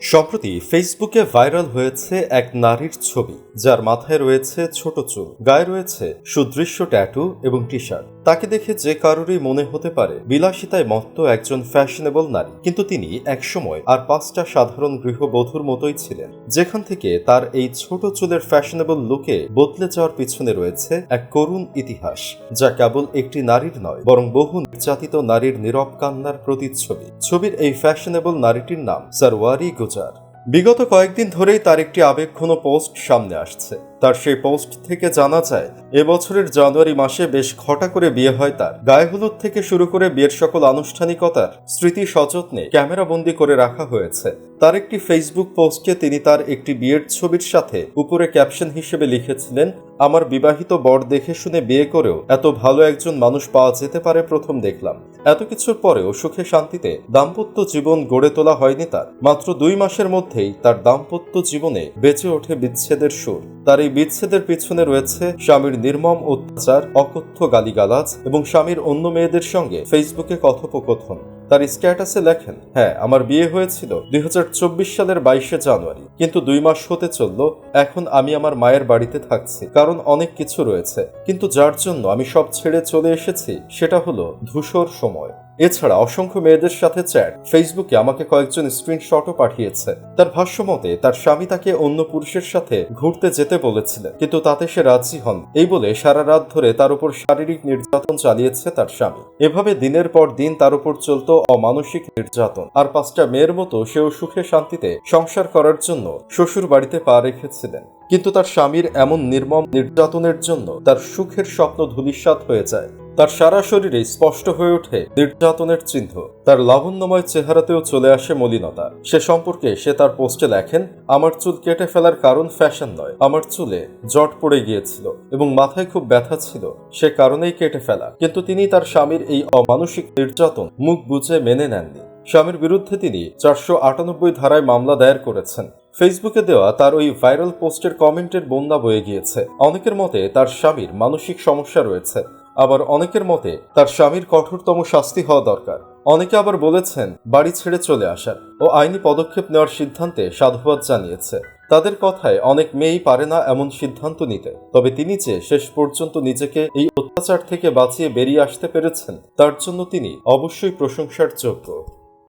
সম্প্রতি ফেসবুকে ভাইরাল হয়েছে এক নারীর ছবি, যার মাথায় রয়েছে ছোট চুল, গায়ে রয়েছে সুদৃশ্য ট্যাটু এবং টি শার্ট তাকে দেখে যে কারোরই মনে হতে পারে, বিলাসিতায় মত্ত একজন ফ্যাশনেবল নারী। কিন্তু তিনি একসময় আর পাঁচটা সাধারণ গৃহবধূর মতোই ছিলেন, যেখান থেকে তার এই ছোট চুলের ফ্যাশনেবল লুকে বদলে যাওয়ার পিছনে রয়েছে এক করুণ ইতিহাস, যা কেবল একটি নারীর নয়, বরং বহু নির্যাতিত নারীর নীরব কান্নার প্রতিচ্ছবি। ছবির এই ফ্যাশনেবল নারীটির নাম সারওয়ারি গুজার। বিগত কয়েকদিন ধরেই তার একটি আবেগঘন পোস্ট সামনে আসছে। তার সেই পোস্ট থেকে জানা যায় এবছরের জানুয়ারি মাসে বেশ ঘটা করে বিয়ে হয় তার। গায়ে হলুদ থেকে শুরু করে বিয়ের সকল আনুষ্ঠানিকতার স্মৃতি সযত্নে ক্যামেরাবন্দি করে রাখা হয়েছে। তার একটি ফেসবুক পোস্টে তিনি তার একটি বিয়ের ছবির সাথে উপরে ক্যাপশন হিসেবে লিখেছিলেন, আমার বিবাহিত বর দেখে শুনে বিয়ে করেও এত ভালো একজন মানুষ পাওয়া যেতে পারে প্রথম দেখলাম। এত কিছুর পরেও সুখে শান্তিতে দাম্পত্য জীবন গড়ে তোলা হয়নি তার। মাত্র দুই মাসের মধ্যেই তার দাম্পত্য জীবনে বেঁচে ওঠে বিচ্ছেদের সুর। তার এই বিচ্ছেদের পিছনে রয়েছে স্বামীর নির্মম অত্যাচার, অকথ্য গালিগালাজ এবং স্বামীর অন্য মেয়েদের সঙ্গে ফেসবুকে কথোপকথন। তার স্ট্যাটাসে লেখেন হ্যাঁ আমার বিয়ে হয়েছিল দুই হাজার চব্বিশ সালের বাইশে জানুয়ারি, কিন্তু দুই মাস হতে চলল, এখন আমি আমার মায়ের বাড়িতে থাকছি, কারণ অনেক কিছু রয়েছে, কিন্তু যার জন্য আমি সব ছেড়ে চলে এসেছি, সেটা হলো ধূসর সময়। এছাড়া অসংখ্য মেয়েদের সাথে চ্যাট। ফেসবুকে আমাকে কয়েকজন স্ক্রিনশটও পাঠিয়েছে। তার ভাষ্য মতে, তার স্বামী তাকে অন্য পুরুষের সাথে ঘুরতে যেতে বলেছিলেন, কিন্তু তাতে সে রাজি হন এই বলে সারা রাত ধরে তার উপর শারীরিক নির্যাতন চালিয়েছে তার স্বামী। এভাবে দিনের পর দিন তার উপর চলত অমানসিক নির্যাতন। আর পাঁচটা মেয়ের মতো সেও সুখে শান্তিতে সংসার করার জন্য শ্বশুর বাড়িতে পা রেখেছিলেন। কিন্তু তার স্বামীর এমন নির্মম নির্যাতনের জন্য তার সুখের স্বপ্ন ধূলিসাৎ হয়ে যায়। তার সারা শরীরে স্পষ্ট হয়ে ওঠে নির্যাতনের চিহ্ন। তার লাবণ্যময় চেহারাতেও চলে আসে মলিনতা। সে সম্পর্কে সে তার পোস্টে লেখেন, আমার চুল কেটে ফেলার কারণ ফ্যাশন নয়। আমার চুলে জট পড়ে গিয়েছিল এবং মাথায় খুব ব্যথা ছিল। সে কারণেই কেটে ফেলা। কিন্তু তিনি তার স্বামীর এই অমানসিক নির্যাতন মুখ বুঝে মেনে নেননি। স্বামীর বিরুদ্ধে তিনি চারশো আটানব্বই ধারায় মামলা দায়ের করেছেন। ফেসবুকে দেওয়া তার ওই ভাইরাল পোস্টের কমেন্টের বন্যা বয়ে গিয়েছে। অনেকের মতে তার স্বামীর মানসিক সমস্যা রয়েছে। আবার অনেকের মতে তার স্বামীর কঠোরতম শাস্তি হওয়া দরকার। অনেকে আবার বলেছেন, বাড়ি ছেড়ে চলে আসার। ও আইনি পদক্ষেপ নেওয়ার সিদ্ধান্তে সাধুবাদ জানিয়েছে। তাদের কথায় অনেক মেয়েই পারে না এমন সিদ্ধান্ত নিতে। তবে তিনি যে শেষ পর্যন্ত নিজেকে এই অত্যাচার থেকে বাঁচিয়ে বেরিয়ে আসতে পেরেছেন, তার জন্য তিনি অবশ্যই প্রশংসার যোগ্য।